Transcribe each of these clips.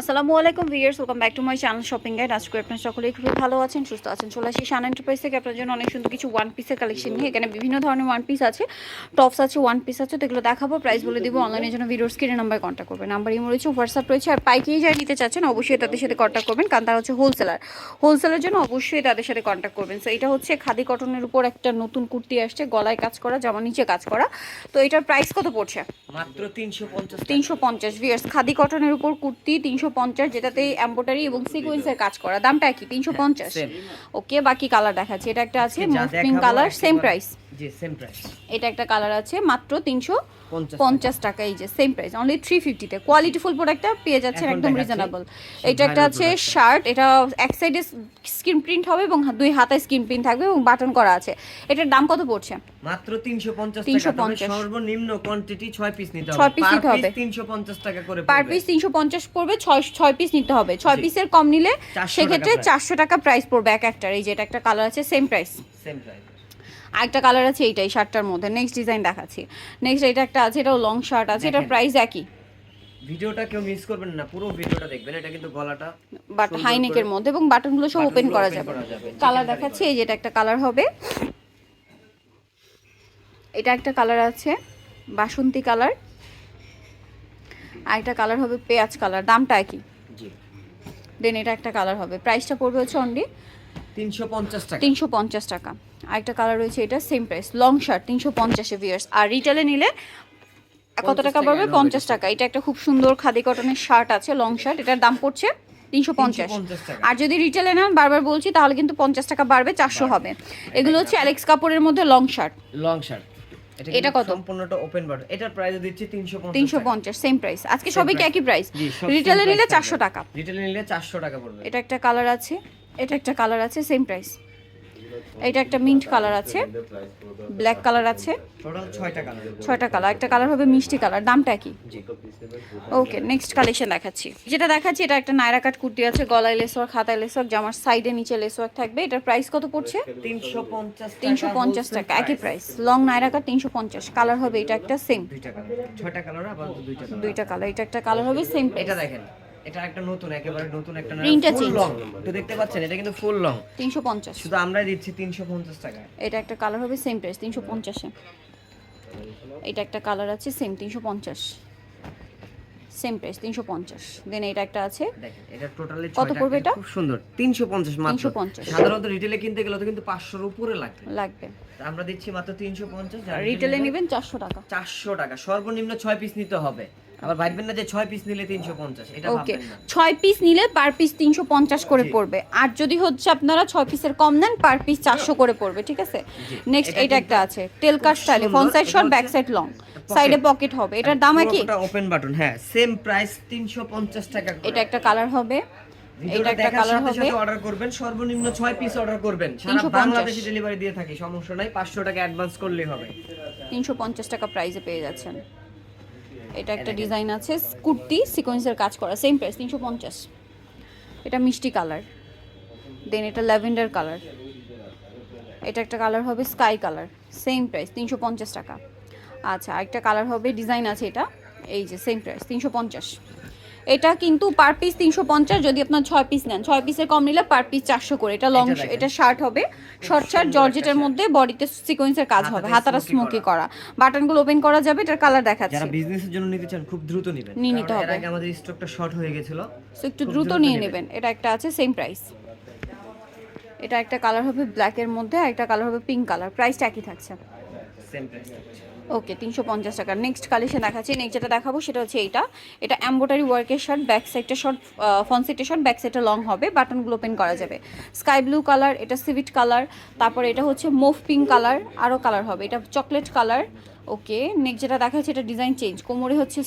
আসসালামু আলাইকুম viewers welcome back to my channel shopping guide আজকে আপনারা সকলেই খুবই ভালো আছেন সুস্থ আছেন। চলে আসি শান এন্টারপ্রাইজ থেকে। আপনার জন্য অনেক সুন্দর কিছু ওয়ান পিসের কালেকশন নিয়ে। এখানে বিভিন্ন ধরনের ওয়ান পিস আছে টপস আছে ওয়ান পিস আছে তো এগুলো দেখাবো। প্রাইস বলে দিব অনলাইনের জন্য ভিডিওর স্ক্রিনে নাম্বার কন্ট্যাক্ট করবেন। নাম্বার ইমো রয়েছে হোয়াটসঅ্যাপ রয়েছে আর পাইকারি যারা নিতে চাচ্ছেন অবশ্যই তাদের সাথে কন্ট্যাক্ট করবেন কারণ তারা হচ্ছে হোলসেলার হোলসেলের জন্য অবশ্যই তাদের সাথে কন্ট্যাক্ট করবেন। সো এটা হচ্ছে খাদি কটনের উপর একটা নতুন কুর্তি আসছে গলায় কাজ করা জামা নিচে কাজ করা। তো এটার প্রাইস কত পড়ছে? মাত্র তিনশো পঞ্চাশ তিনশো পঞ্চাশ। ভিয়ার্স খাদি কটনের উপর কুর্তি তিনশো পঞ্চাশ যেটাতে এম্বোটারি এবং সিকোয়েন্সের কাজ করা। দামটা কি তিনশো পঞ্চাশ। ওকে বাকি কালার দেখাচ্ছে। এটা একটা আছে পিঙ্ক কালার সেম প্রাইস এটা একটা কালার আছে মাত্র তিনশো পঞ্চাশ টাকা। এই যে সেম প্রাইস অনলি থ্রি ফিফটিতে কোয়ালিটি ফুল প্রোডাক্টটা পেয়ে যাচ্ছেন একদম রিজনেবল এটা একটা আছে শার্ট এটা এক সাইডে স্ক্রিন প্রিন্ট হবে এবং দুই হাতায় স্ক্রিন প্রিন্ট থাকবে এবং বাটন করা আছে। এটার দাম কত পড়ছে? মাত্র তিনশো পঞ্চাশ 350 টাকা। তবে সর্বনিম্ন কোয়ান্টিটি ছয় পিস নিতে হবে। ছয় piece নিতে হবে। তিনশো পঞ্চাশ টাকা করে পার পিস তিনশো পঞ্চাশ পড়বে ছয় ছয় পিস নিতে হবে। ছয় পিসের কম নিলে সেক্ষেত্রে চারশো টাকা প্রাইস পড়বে এক একটার। এই যে এটা একটা কালার আছে সেম প্রাইস। আরেকটা কালার আছে এইটাই শার্টটার মধ্যে। নেক্সট ডিজাইন দেখাচ্ছি। নেক্সট এটা একটা আছে এটাও লং শার্ট আছে এটার প্রাইস একই। ভিডিওটা কেউ মিস করবেন না পুরো ভিডিওটা দেখবেন। এটা কিন্তু গলাটা বাট সুন্দর হাইনেকের মধ্যে এবং বাটনগুলো সব ওপেন করা যাবে। কালার দেখাচ্ছি এই যে এটা একটা কালার হবে। এটা একটা কালার আছে বাসন্তী কালার আর একটা কালার হবে পেঁয়াজ কালার দামটা একই জি। দেন এটা একটা কালার হবে। প্রাইসটা পড়বে হচ্ছে অনলি তিনশো পঞ্চাশ টাকা। তিনশো পঞ্চাশ টাকা। আরেকটা কালার রয়েছে এটা সেম প্রাইস লং শার্ট তিনশো পঞ্চাশে ভিয়ার্স আর রিটেলে নিলে কত টাকা টাকা পড়বে? পঞ্চাশ টাকা। এটা একটা খুব সুন্দর খাদি কটনের শার্ট আছে লং শার্ট এটার দাম পড়ছে তিনশো পঞ্চাশ। আর যদি রিটেলে নেন বারবার বলছি তাহলে কিন্তু পঞ্চাশ টাকা বাড়বে চারশো হবে। এগুলো হচ্ছে অ্যালেক্স কাপড়ের মধ্যে লং শার্ট লং শার্ট এটা কত? সম্পূর্ণটা ওপেন বাটন এটার প্রাইস দিচ্ছি তিনশো তিনশো পঞ্চাশ সেম প্রাইস আজকে সবই কি একই প্রাইস রিটেলে নিলে চারশো টাকা। রিটেলে নিলে চারশো টাকা পড়বে। এটা একটা কালার আছে এটা একটা কালার আছে সেম প্রাইস এটা একটা মিন্ট কালার আছে। ব্ল্যাক কালার আছে। ছয়টা কালার। একটা কালার হবে মিষ্টি কালার। দামটা কি? ওকে নেক্সট কালেকশন দেখাচ্ছি। যেটা দেখাচ্ছি এটা একটা নায়রা কাট কুর্তি আছে গলায় লেসওয়ার খাতায় লেসওয়ার জামার সাইডে নিচে লেসওয়ার থাকবে। এটার প্রাইস কত পড়ছে? তিনশো পঞ্চাশ টাকা। একই প্রাইস লং নায়রা কাট তিনশো পঞ্চাশ। কালার হবে এটা একটা সেম দুইটা কালার দুইটা কালার এটা একটা কালার হবে সেম এটা দেখেন। এটা একটা নতুন একেবারে নতুন একটা Print-টা ফুল লং তো দেখতে পাচ্ছেন এটা কিন্তু ফুল লং তিনশো পঞ্চাশ। শুধু আমরাই দিচ্ছি তিনশো পঞ্চাশ টাকা এটা একটা কালার হবে সেম প্রাইস তিনশো পঞ্চাশে। এটা একটা কালার আছে সেম তিনশো পঞ্চাশ। সেম প্রাইস তিনশো পঞ্চাশ। দেন এটা একটা আছে। দেখেন এটা টোটালি কত পড়বে এটা? খুব সুন্দর তিনশো পঞ্চাশ মাত্র। 350 সাধারণত রিটেলে কিনতে গেলে তো কিন্তু পাঁচশোর উপরে লাগবে। লাগবে। আমরা দিচ্ছি মাত্র তিনশো পঞ্চাশ আর রিটেলে নেবেন চারশো টাকা। চারশো টাকা সর্বনিম্ন ছয় পিস নিতে হবে। আবার ভাববেন না যে ছয় পিস নিলে তিনশো পঞ্চাশ এটা ওকে ভাববেন না। ছয় পিস নিলে পার পিস তিনশো পঞ্চাশ করে পড়বে। আর যদি হচ্ছে আপনারা ছয় পিসের কম নেন পার পিস চারশো করে পড়বে ঠিক আছে? নেক্সট এটা এটা একটা আছে টেল কাট স্টাইলে front side short back side long সাইডে পকেট হবে। এটার দাম কি ওপেন বাটন হ্যাঁ সেম প্রাইস তিনশো পঞ্চাশ টাকা করে। এটা একটা কালার হবে। এটা একটা কালার হবে। অর্ডার করবেন সর্বনিম্ন ছয় পিস অর্ডার করবেন। সারা 350 বাংলাদেশে ডেলিভারি দিয়ে থাকি সমস্যা নাই পাঁচশো টাকা অ্যাডভান্স করলেই হবে। তিনশো পঞ্চাশ টাকা প্রাইসে পেয়ে যাচ্ছেন। এটা একটা ডিজাইন আছে কুর্তি সিকোয়েন্সের কাজ করা সেম প্রাইস তিনশো পঞ্চাশ। এটা মিষ্টি কালার। দেন এটা ল্যাভেন্ডার কালার। এটা একটা কালার হবে স্কাই কালার সেম প্রাইস তিনশো পঞ্চাশ টাকা। আচ্ছা আরেকটা কালার হবে ডিজাইন আছে এটা এই যে সেম প্রাইস তিনশো পঞ্চাশ। এটা কিন্তু পার পিস তিনশো পঞ্চাশ যদি আপনার ছয় পিস নেন। ছয় পিসের কম নিলে পার পিস চারশো করে। এটা লং এটা শার্ট হবে। শর্ট শার্ট জর্জেটের মধ্যে বডিতে সিকোয়েন্সের কাজ হবে। হাতাটা স্মোকি করা। বাটনগুলো ওপেন করা যাবে এটার কালার দেখাচ্ছি। যারা বিজনেসের জন্য নিতে চান খুব দ্রুত নেবেন। নিয়ে নিতে হবে। আগে আমাদের স্টকটা শর্ট হয়ে গেছিল। সো একটু দ্রুত নিয়ে নেবেন। নেবেন। এটা একটা আছে সেম প্রাইস এটা একটা কালার হবে ব্ল্যাকের মধ্যে আর একটা কালার হবে পিঙ্ক কালার প্রাইসটা একই থাকছে। সেম প্রাইস ওকে তিনশো পঞ্চাশ টাকা। নেক্সট কালেকশন দেখাচ্ছি। নেক্সট যেটা দেখাবো সেটা হচ্ছে এইটা। এটা এম্বোটারি ওয়ার্কের শার্ট ব্যাক সাইডটা শর্ট ফ্রন্ট সাইডটা শর্ট ব্যাক সাইডটা লং হবে। বাটনগুলো ওপেন করা যাবে। স্কাই ব্লু কালার এটা সিভিট কালার তারপরে এটা হচ্ছে মুভ পিঙ্ক কালার আরও কালার হবে। এটা চকলেট কালার ওকে। নেক্সট যেটা দেখাচ্ছে এটা ডিজাইন চেঞ্জ কোমরে হচ্ছে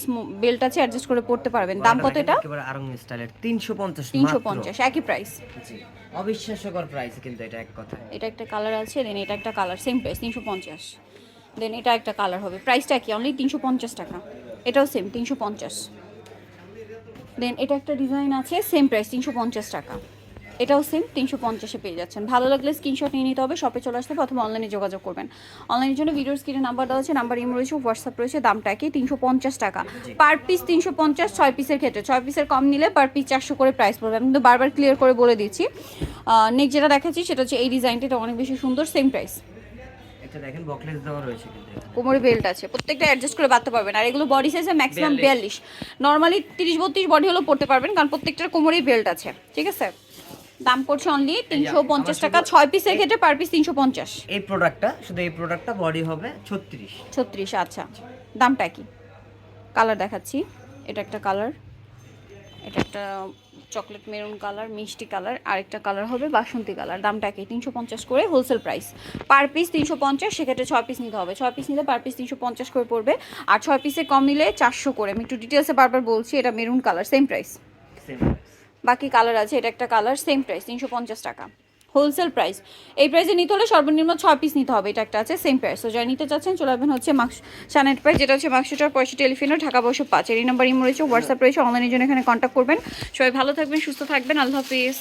বেল্ট আছে অ্যাডজাস্ট করে পড়তে পারবেন। দাম কত এটা? একেবারে আরং স্টাইলের 350 তিনশো। পঞ্চাশ একই প্রাইস জি। অবিশ্বাস্যকর প্রাইস কিন্তু এটা এক কথা এটা একটা কালার আছে দেন এটা একটা কালার সেম প্রাইস তিনশো পঞ্চাশ। দেন এটা একটা কালার হবে। প্রাইসটা কি? অনলি তিনশো পঞ্চাশ টাকা। এটাও সেম তিনশো পঞ্চাশ। দেন এটা একটা ডিজাইন আছে সেম প্রাইস তিনশো পঞ্চাশ টাকা। এটাও সেম তিনশো পঞ্চাশে পেয়ে যাচ্ছেন। ভালো লাগলে স্ক্রিনশট নিয়ে নিতে হবে শপে চলে আসতে হবে, অথবা অনলাইনে যোগাযোগ করবেন। অনলাইনের জন্য ভিডিওর স্ক্রিনে নাম্বার দেওয়া আছে নাম্বার ইমো রয়েছে হোয়াটসঅ্যাপ রয়েছে, দামটা কি তিনশো পঞ্চাশ টাকা। পার পিস তিনশো পঞ্চাশ, ছয় পিসের ক্ষেত্রে। ছয় পিসের কম নিলে পার পিস চারশো করে প্রাইস পড়বে। আমি কিন্তু বারবার ক্লিয়ার করে বলে দিচ্ছি। নেক্সট যেটা দেখাচ্ছি, সেটা হচ্ছে এই ডিজাইনটা এটা অনেক বেশি সুন্দর সেম প্রাইস এটা দেখেন বকলেস দেওয়া রয়েছে কিন্তু কোমরে বেল্ট আছে। প্রত্যেকটা অ্যাডজাস্ট করে বাঁধতে পারবেন। আর এগুলো বডি সাইজে ম্যাক্সিমাম বিয়াল্লিশ। নর্মালি তিরিশ বত্রিশ বডি হলেও পড়তে পারবেন কারণ প্রত্যেকটার কোমরেই বেল্ট আছে। ঠিক আছে? দাম পড়ছে অনলি তিনশো পঞ্চাশ টাকা। ছয় পিসের ক্ষেত্রে পার পিস তিনশো পঞ্চাশ। এই প্রোডাক্টটা শুধু এই প্রোডাক্টটা বডি হবে ছত্রিশ। ছত্রিশ আচ্ছা। দামটা কি কালার দেখাচ্ছি। এটা একটা কালার এটা একটা চকলেট মেরুন কালার মিষ্টি কালার আরেকটা কালার হবে বাসন্তী কালার। দামটা একে তিনশো পঞ্চাশ করে হোলসেল প্রাইস পার পিস তিনশো পঞ্চাশ সেক্ষেত্রে ছয় পিস নিতে হবে। ছয় পিস নিলে পার পিস তিনশো পঞ্চাশ করে পড়বে। আর ছয় পিসে কম নিলে চারশো করে। আমি একটু ডিটেলসে বারবার বলছি এটা মেরুন কালার সেম প্রাইস বাকি কালার আছে এটা একটা কালার সেম প্রাইস তিনশো পঞ্চাশ টাকা। Wholesale price. এই প্রাইসে নিতে হলে সর্বনিম্ন ছ পিস নিতে হবে। এটা একটা আছে সেম প্রাইস তো যারা নিতে চাচ্ছেন, চলে আসবেন হচ্ছে মাক্স সানেট প্রাইস যেটা হচ্ছে মাক্সটার পয়সা টেলিফিনের ঢাকা বসে পাঁচ। এই নাম্বার ইমো রয়েছে হোয়াটসঅ্যাপ রয়েছে অনলাইনের জন্য এখানে কন্ট্যাক্ট করবেন। সবাই ভালো থাকবেন, সুস্থ থাকবেন। আল্লাহ হাফিজ।